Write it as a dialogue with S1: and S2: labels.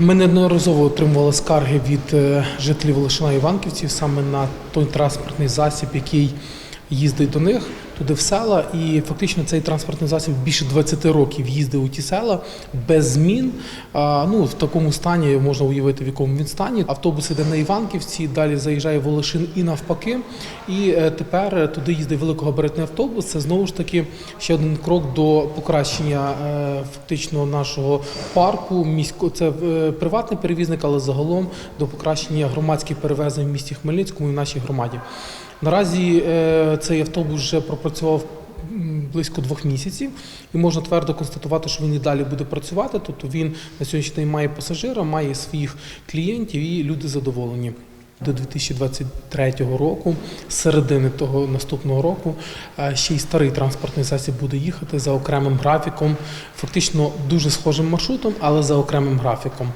S1: Ми неодноразово отримували скарги від е, жителів Лишина Іванківців саме на той транспортний засіб, який їздить до них туди в села. І фактично цей транспортний засіб більше 20 років їздив у ті села без змін. Ну в такому стані можна уявити, в якому він стані. Автобус іде на Іванківці, далі заїжджає в Олешин і навпаки. І е, тепер туди їздить великогабаритний автобус. Це знову ж таки ще один крок до покращення е, фактично нашого парку. Місько це е, приватний перевізник, але загалом до покращення громадських перевезень в місті Хмельницькому і в нашій громаді. Наразі цей автобус вже пропрацював м, близько двох місяців, і можна твердо констатувати, що він і далі буде працювати. Тобто він на сьогоднішній день має пасажира, має своїх клієнтів, і люди задоволені. До 2023 року, з середини того наступного року, ще й старий транспортний засіб буде їхати за окремим графіком, фактично дуже схожим маршрутом, але за окремим графіком.